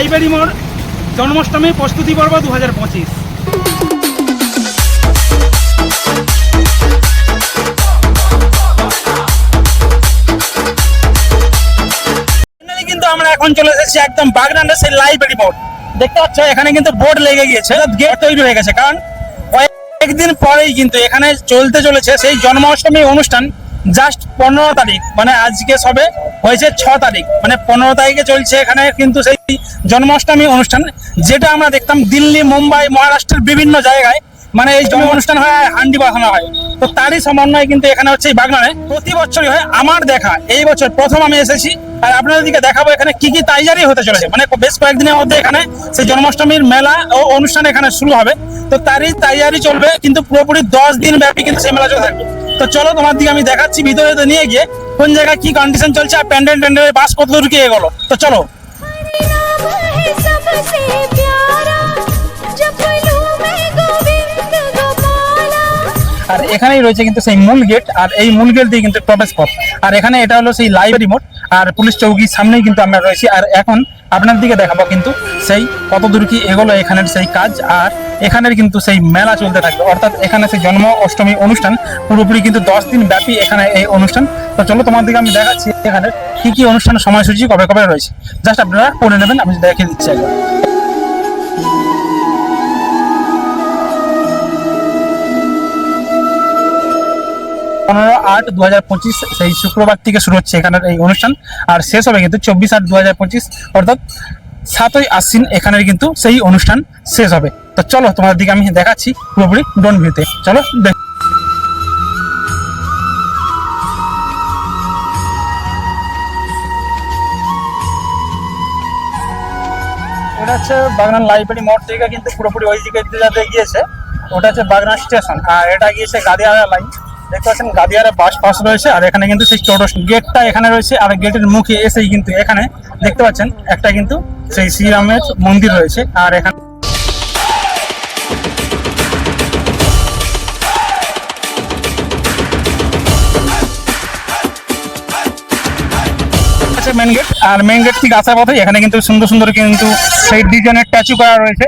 Library মোড় জন্মাষ্টমী প্রস্তুতি পর্ব দু হাজার পঁচিশ কিন্তু আমরা এখন চলে এসেছি একদম বাগনানের সেই লাইব্রেরি মোড়। দেখতে পাচ্ছ এখানে কিন্তু বোর্ড লেগে গিয়েছে গেট তৈরি হয়ে গেছে। কারণ কয়েকদিন পরেই কিন্তু এখানে চলতে চলেছে সেই জন্মাষ্টমী অনুষ্ঠান জাস্ট পনেরো তারিখ। মানে আজকে সবে হয়েছে ছ তারিখ। মানে পনেরো তারিখে চলছে এখানে কিন্তু সেই জন্মাষ্টমী অনুষ্ঠান, যেটা আমরা দেখতাম দিল্লি, মুম্বাই, মহারাষ্ট্রের বিভিন্ন জায়গায়। মানে এই জন্ম অনুষ্ঠান হয়, হান্ডি বাঁধানো হয়। তো তারই সমন্বয় কিন্তু এখানে হচ্ছে এই বাগনানে প্রতি বছরই হয় আমার দেখা। এই বছর প্রথম আমি এসেছি। আর আপনাদেরকে দেখাবো এখানে কি কি তাইজারি হতে চলেছে। মানে বেশ কয়েকদিনের মধ্যে এখানে সেই জন্মাষ্টমীর মেলা ও অনুষ্ঠান এখানে শুরু হবে। তো তারই তাইজারি চলবে, কিন্তু পুরোপুরি দশ দিন ব্যাপী কিন্তু সেই মেলা চলে থাকবে তো চলো তোমার দিকে আমি দেখাচ্ছি, ভিতরে নিয়ে গিয়ে কোন জায়গায় কি কন্ডিশন চলছে, আর প্যান্ডেল ট্যান্ডেলের বাস কত দূর কি এগোলো তো চলো। আর এখানেই রয়েছে কিন্তু সেই মূল গেট আর এই মূল গেট দিয়ে কিন্তু প্রবেশ পথ। আর এখানে এটা হলো সেই লাইব্রেরি মোড আর পুলিশ চৌকির সামনেই কিন্তু আমরা রয়েছি। আর এখন আপনার দিকে দেখাবো কিন্তু সেই কত দূর কি এগোলো এখানের সেই কাজ, আর এখানের কিন্তু সেই মেলা চলতে থাকবে। অর্থাৎ এখানে সেই জন্ম অষ্টমী অনুষ্ঠান, পুরোপুরি কিন্তু দশ দিন ব্যাপী এখানে এই অনুষ্ঠান। তো চলো তোমার দিকে আমি দেখাচ্ছি এখানে কি কি অনুষ্ঠানের সময়সূচি কবে কবে রয়েছে। জাস্ট আপনারা করে নেবেন, আমি দেখে দিচ্ছি একবার। পনেরো আট দু হাজার পঁচিশ সেই শুক্রবার থেকে শুরু হচ্ছে এখানের এই অনুষ্ঠান। আর শেষ হবে কিন্তু চব্বিশ আট দু হাজার পঁচিশ, অর্থাৎ সাতই আশ্বিন এখানের কিন্তু সেই অনুষ্ঠান শেষ হবে। তো চলো তোমাদের দিকে আমি দেখাচ্ছি পুরোপুরি ড্রোন ভিউতে। চলো দেখ হচ্ছে বাগনান লাইব্রেরি মোড় থেকে কিন্তু পুরোপুরি ওই দিকে যাতে গিয়েছে, ওটা হচ্ছে বাগনান স্টেশন। আর এটা গিয়েছে গাদিয়ারা লাইন। দেখতে পাচ্ছেন গাদিয়ারা বাস পাস রয়েছে, আর এখানে কিন্তু সেই ছোট গেটটা এখানে রয়েছে, আর গেটের মুখে এসেই কিন্তু এখানে দেখতে পাচ্ছেন একটা কিন্তু সেই শ্রীরামের মন্দির রয়েছে, আর এখানে মেন গেট আর মেন গেট থেকে আসার পথে এখানে কিন্তু সুন্দর সুন্দর কিন্তু সেই ডিজাইনের স্ট্যাচু করা রয়েছে।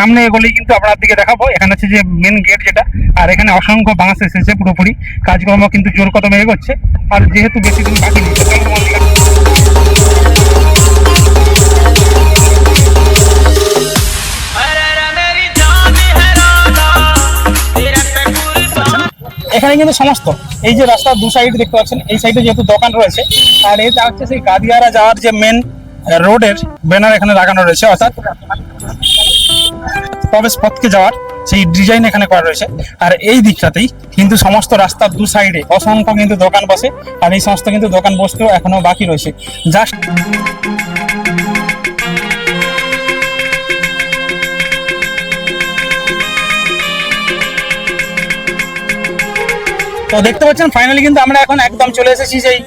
সামনে এগুলি কিন্তু আপনার দিকে দেখাবো। এখানে হচ্ছে যে মেন গেট যেটা, আর এখানে অসংখ্য বাঁশ এসেছে পুরোপুরি। কাজকর্ম কিন্তু জোর কদমে এগোচ্ছে। আর যেহেতু বেশি দিন বাকি এখানে কিন্তু সমস্ত, এই যে রাস্তার দু সাইড দেখতে পাচ্ছেন, এই সাইডে যেহেতু দোকান রয়েছে, আর এই হচ্ছে সেই গাদিয়ারা যাওয়ার যে মেন রোডের ব্যানার এখানে লাগানো রয়েছে, অর্থাৎ প্রবেশ পথকে যাওয়ার সেই ডিজাইন এখানে করা রয়েছে। আর এই দিকটাতেই কিন্তু সমস্ত রাস্তার দু সাইডে অসংখ্য কিন্তু দোকান বসে, আর এই সমস্ত কিন্তু দোকান বসতেও এখনও বাকি রয়েছে। জাস্ট তো দেখতে পাচ্ছেন ফাইনালি কিন্তু আমরা এখন একদম চলে এসেছি সেই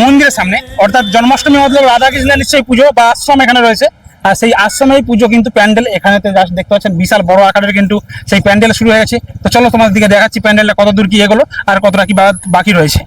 মন্দিরের সামনে। অর্থাৎ জন্মাষ্টমী মতলব রাধাকৃষ্ণের নিশ্চয়ই পুজো বা আশ্রম এখানে রয়েছে। আর সেই আশ্রমেই পুজো কিন্তু প্যান্ডেল এখানে দেখতে পাচ্ছেন বিশাল বড় আকারের কিন্তু সেই প্যান্ডেল শুরু হয়ে গেছে। তো চলো তোমাদের দিকে দেখাচ্ছি প্যান্ডেলটা কত দূর কি এগোলো আর কতটা কি বাকি রয়েছে।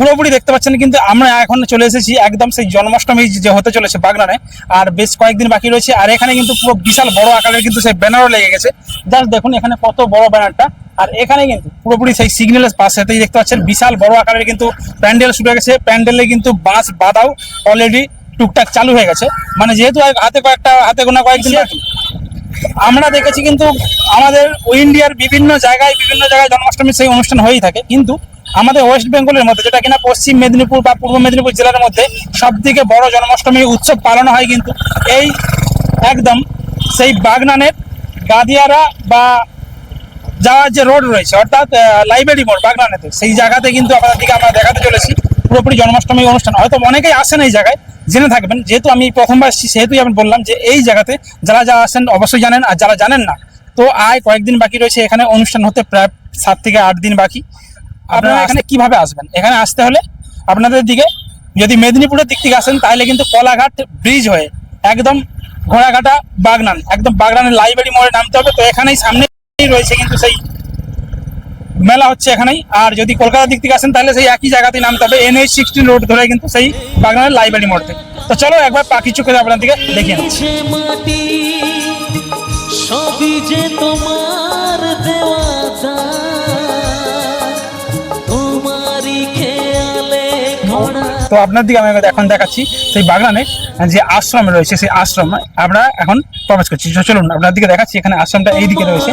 পুরোপুরি দেখতে পাচ্ছেন, কিন্তু আমরা এখন চলে এসেছি একদম সেই জন্মাষ্টমী যে হতে চলেছে বাগনানে। আর বেশ কয়েকদিন বাকি রয়েছে, আর এখানে কিন্তু পুরো বিশাল বড় আকারের কিন্তু সেই ব্যানারও লেগে গেছে। জাস্ট দেখুন, এখানে কত বড় ব্যানারটা। আর এখানে কিন্তু পুরোপুরি সেই সিগন্যালের পাশেতেই দেখতে পাচ্ছেন, বিশাল বড় আকারের কিন্তু প্যান্ডেল শুরু হয়ে গেছে। প্যান্ডেলে কিন্তু বাঁশ বাঁধাও অলরেডি টুকটাক চালু হয়ে গেছে। মানে যেহেতু হাতে কয়েকটা, হাতে গোনা কয়েকদিন বাকি। আমরা দেখেছি কিন্তু আমাদের ইন্ডিয়ার বিভিন্ন জায়গায় বিভিন্ন জায়গায় জন্মাষ্টমীর সেই অনুষ্ঠান হয়েই থাকে। কিন্তু আমাদের ওয়েস্ট বেঙ্গলের মধ্যে, যেটা কিনা পশ্চিম মেদিনীপুর বা পূর্ব মেদিনীপুর জেলার মধ্যে সব থেকে বড় জন্মাষ্টমী উৎসব পালন হয় কিন্তু এই একদম সেই বাগনানের গাদিয়ারা বা যাওয়ার যে রোড রয়েছে, অর্থাৎ লাইব্রেরি মোড় বাগনানেতে, সেই জায়গাতে কিন্তু আপনাদেরকে আমরা দেখাতে চলেছি। পুরোপুরি জন্মাষ্টমী অনুষ্ঠান হয়তো অনেকেই আসেন এই জায়গায়, জেনে থাকবেন। যেহেতু আমি প্রথমবার সেহেতুই আমি বললাম যে এই জায়গাতে যারা যারা আসেন অবশ্যই জানেন, আর যারা জানেন না, তো আয় কয়েকদিন বাকি রয়েছে। এখানে অনুষ্ঠান হতে প্রায় সাত থেকে আট দিন বাকি। আপনারা এখানে কীভাবে আসবেন? এখানে আসতে হলে আপনাদের দিকে যদি মেদিনীপুরের দিক থেকে আসেন তাহলে কিন্তু কলাঘাট ব্রিজ হয়ে একদম ঘোড়াঘাটা বাগনান একদম বাগনানের লাইব্রেরি মোড়ে নামতে হবে। তো এখানেই সামনেই রয়েছে কিন্তু সেই মেলা হচ্ছে এখানেই। আর যদি কলকাতার দিক থেকে আসেন তাহলে সেই একই জায়গাতেই নামতে হবে। এনএইচ সিক্সটিন রোড ধরে কিন্তু সেই বাগনানের লাইব্রেরি মোড় থেকে। তো চলো একবার পাখি চোখে আপনার দিকে দেখিয়ে নিচ্ছি সবই যে তোমার তো আপনার দিকে আমি এখন দেখাচ্ছি সেই বাগানে যে আশ্রম রয়েছে সেই আশ্রম আমরা এখন প্রবেশ করছি। চলুন আপনার দিকে দেখাচ্ছি। এখানে আশ্রমটা এই দিকে রয়েছে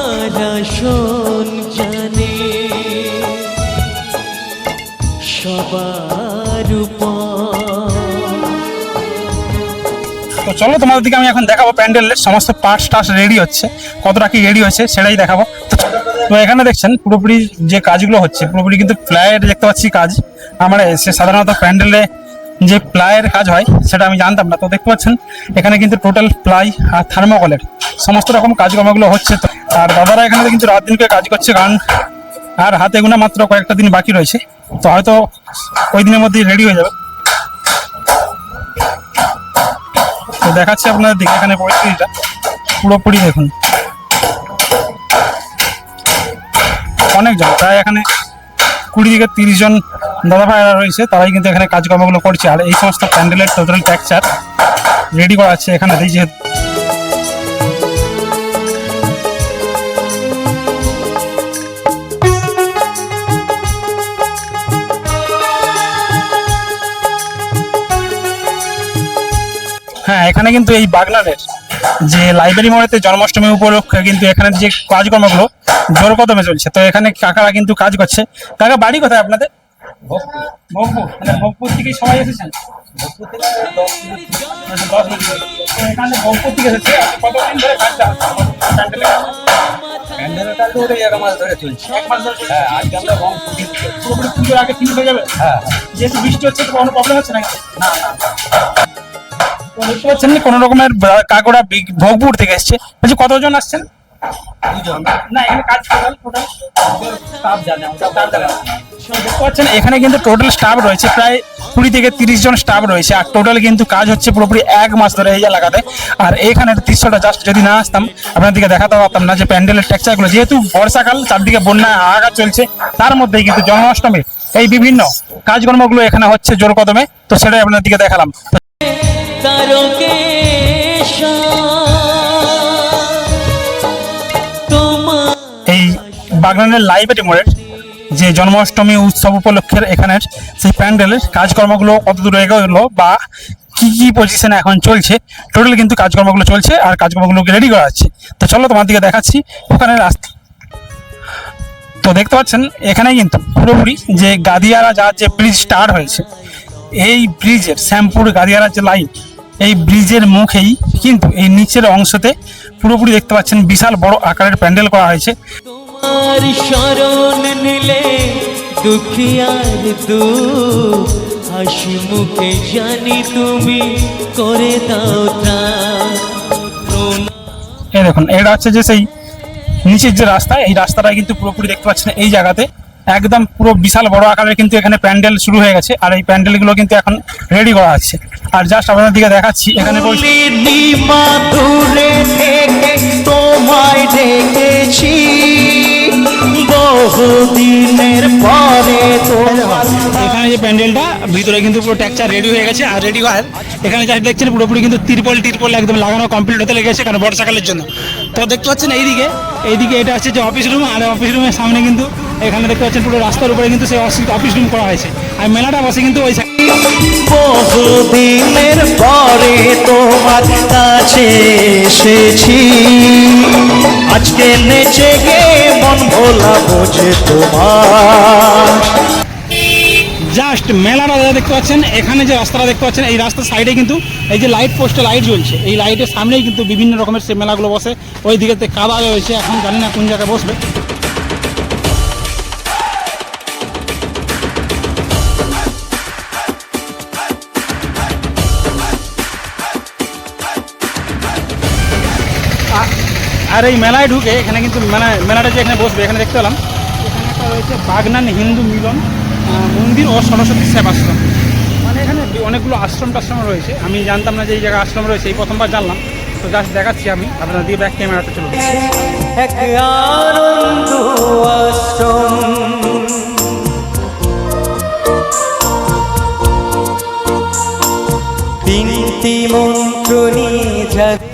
তো চলো তোমাদের দিকে আমি এখন দেখাবো প্যান্ডেলের সমস্ত পার্টস টার্স রেডি হচ্ছে। কতটা কি রেডি হচ্ছে সেটাই দেখাবো। তো- এখানে দেখছেন পুরোপুরি যে কাজগুলো হচ্ছে পুরোপুরি কিন্তু প্লায়ের দেখতে পাচ্ছি কাজ। আমরা এসে সাধারণত প্যান্ডেলে যে প্লাইয়ের কাজ হয়, সেটা আমি জানতাম না। তো দেখতে পাচ্ছেন, এখানে কিন্তু টোটাল প্লাই আর থার্মোকলের সমস্ত রকম কাজকর্মগুলো হচ্ছে তো। আর দাদারা এখানে কিন্তু রাত দিন করে কাজ করছে কারণ আর হাতে গোনা মাত্র কয়েকটা দিন বাকি রয়েছে। তো হয়তো ওই দিনের মধ্যেই রেডি হয়ে যাবে। তো দেখাচ্ছি আপনাদের দিকে, এখানে পরিস্থিতিটা পুরোপুরি দেখুন। অনেকজন, প্রায় এখানে কুড়ি থেকে তিরিশ জন দাদা ভাইরা রয়েছে, তারাই কিন্তু এখানে কাজকর্মগুলো করছে। আর এই সমস্ত প্যান্ডেলের টোটাল টেক্সচার রেডি করা আছে এখানে যেহেতু হ্যাঁ এখানে কিন্তু এই বাগনানের যে লাইব্রেরি মোড়েতে জন্মাষ্টমী উপলক্ষে কিন্তু এখানে যে কাজকর্মগুলো জোর কদমে চলছে। তো এখানে কাকারা কিন্তু কাজ করছে। কাকা, বাড়ি কোথায় আপনাদের? ভোগপুর মানে ভোগপুর থেকে সবাই এসেছেন? দশ মিনিট এখানে ভোগপুর থেকে এসেছে আপনি কতদিন ধরে কাজটা? প্যান্ডেলে তো ওটাই এক মাস ধরে চলছে। এক মাস ধরে হ্যাঁ আজকে আমরা রং পুরোপুরি পুজোর আগে ফিনিশ হয়ে যাবে? হ্যাঁ। যেহেতু বৃষ্টি হচ্ছে তো কোনো প্রবলেম হচ্ছে নাকি? না না। তো দেখতে পাচ্ছেন কোন রকমের কাকড়া ভোগপুর থেকে এসছে। বলছি কতজন আসছেন? দুজন না এখানে কাজ টোটাল টোটাল স্টাফ জানে আমরা স্টাফ পাচ্ছেন এখানে কিন্তু টোটাল স্টাফ রয়েছে প্রায় কুড়ি থেকে তিরিশ জন স্টাফ রয়েছে আর টোটাল কিন্তু কাজ হচ্ছে পুরোপুরি এক মাস ধরে এই এলাকাতে আর এইখানের দৃশ্যটা জাস্ট যদি না আসতাম আপনাদেরকে দেখাতে পারতাম না যে প্যান্ডেলের টেক্সচারগুলো যেহেতু বর্ষাকাল চারদিকে বন্যা হাহাকার চলছে তার মধ্যেই কিন্তু জন্মাষ্টমীর এই বিভিন্ন কাজকর্মগুলো এখানে হচ্ছে জোর কদমে। তো সেটাই আপনাদেরকে দেখালাম। বাগনানের লাইব্রেরি মোড়ের যে জন্মাষ্টমী উৎসব উপলক্ষের এখানের সেই প্যান্ডেলের কাজকর্মগুলো কত দূর এগোলো বা কি কি পজিশনে এখন চলছে টোটাল কিন্তু কাজকর্মগুলো চলছে আর কাজকর্মগুলোকে রেডি করা হচ্ছে। তো চলো তোমার দিকে দেখাচ্ছি ওখানে রাস্তা। তো দেখতে পাচ্ছেন এখানে কিন্তু পুরোপুরি যে গাদিয়ারা যার যে ব্রিজ স্টার্ট হয়েছে, এই ব্রিজের শ্যামপুর গাদিয়ারা যে লাইন এই ব্রিজের মুখেই কিন্তু এই নিচের অংশতে পুরোপুরি দেখতে পাচ্ছেন বিশাল বড় আকারের প্যান্ডেল করা হয়েছে। তোমার শরণ নিলে দুঃখিয়ার দু হাসি মুখে জানি তুমি করে দাও প্রণাম এই দেখুন এটা হচ্ছে যে সেই নিচের যে রাস্তা এই রাস্তাটা কিন্তু পুরোপুরি দেখতে পাচ্ছেন এই জায়গাতে। একদম পুরো বিশাল বড় আকারের কিন্তু এখানে প্যান্ডেল শুরু হয়ে গেছে আর এই প্যান্ডেলগুলো কিন্তু এখন রেডি করা আছে। আর জাস্ট আপনাদের দিকে দেখাচ্ছি এখানে তোমায় ডেকেছি বহুদিনের পরে এখানে যে প্যান্ডেলটা ভিতরে কিন্তু পুরো টেক্সচার রেডি হয়ে গেছে আর রেডি হয়। এখানে যা দেখছেন পুরোপুরি কিন্তু তিরপল টিরপল একদম লাগানো কমপ্লিট হতে লেগেছে কারণ বর্ষাকালের জন্য। তো দেখতে পাচ্ছেন এইদিকে এইদিকে এটা হচ্ছে যে অফিস রুম আর অফিস রুমের সামনে কিন্তু এখানে দেখতে পাচ্ছেন পুরো রাস্তার উপরে কিন্তু সেই অফিস রুম করা হয়েছে। আর মেলাটা বসে কিন্তু ওই বহুদিনের পরে তোমার কাছে এসেছি। আজকে নেচে গে মন ভোলা বোঝে তোমার। জাস্ট মেলাটা যা দেখতে পাচ্ছেন, এখানে যে রাস্তাটা দেখতে পাচ্ছেন, এই রাস্তার সাইডে কিন্তু এই যে লাইট পোস্টে লাইট জ্বলছে। এই লাইটের সামনেই কিন্তু বিভিন্ন রকমের সে মেলাগুলো বসে। ওই দিকে কাদা রয়েছে এখন জানি না কোন জায়গায় বসবে। আর এই মেলায় ঢুকে এখানে কিন্তু মেলা মেলাটা যে এখানে বসবে, এখানে দেখতে পেলাম। এখানে একটা রয়েছে বাগনান হিন্দু মিলন মন্দির ও সরস্বতী সেবাশ্রম। মানে এখানে অনেকগুলো আশ্রম টাশ্রম রয়েছে, আমি জানতাম না যে এই জায়গায় আশ্রম রয়েছে, এই প্রথমবার জানলাম। তো জাস্ট দেখাচ্ছি আমি, আপনারা দিয়ে ব্যাক ক্যামেরাতে চলুন। বিনতি মন্ত্র নিয়ে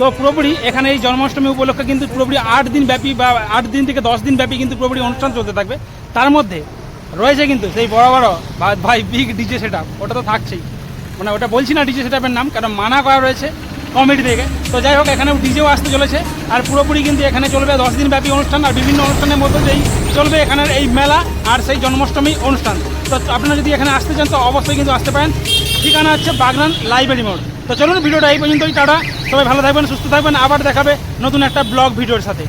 তো পুরোপুরি এখানে এই জন্মাষ্টমী উপলক্ষে কিন্তু পুরোপুরি আট দিন ব্যাপী বা আট দিন থেকে দশ দিন ব্যাপী কিন্তু পুরোপুরি অনুষ্ঠান চলতে থাকবে। তার মধ্যে রয়েছে কিন্তু সেই বড় বড় ভাই বিগ ডিজে সেট ওটা তো থাকছেই। মানে ওটা বলছি না ডিজে সেট নাম, কারণ মানা করা রয়েছে কমিটি থেকে। তো যাই হোক এখানে ডিজেও আসতে চলেছে, আর পুরোপুরি কিন্তু এখানে চলবে দশ দিন ব্যাপী অনুষ্ঠান, আর বিভিন্ন অনুষ্ঠানের মধ্যে দিয়েই চলবে এখানের এই মেলা আর সেই জন্মাষ্টমী অনুষ্ঠান। তো আপনারা যদি এখানে আসতে চান, তো অবশ্যই কিন্তু আসতে পারেন। ঠিকানা হচ্ছে বাগনান লাইব্রেরি মোড়। তো চলুন ভিডিওটা এই পর্যন্তই, টাটা। সবাই ভালো থাকবেন, সুস্থ থাকবেন। আবার দেখাবে নতুন একটা ব্লগ ভিডিওর সাথে।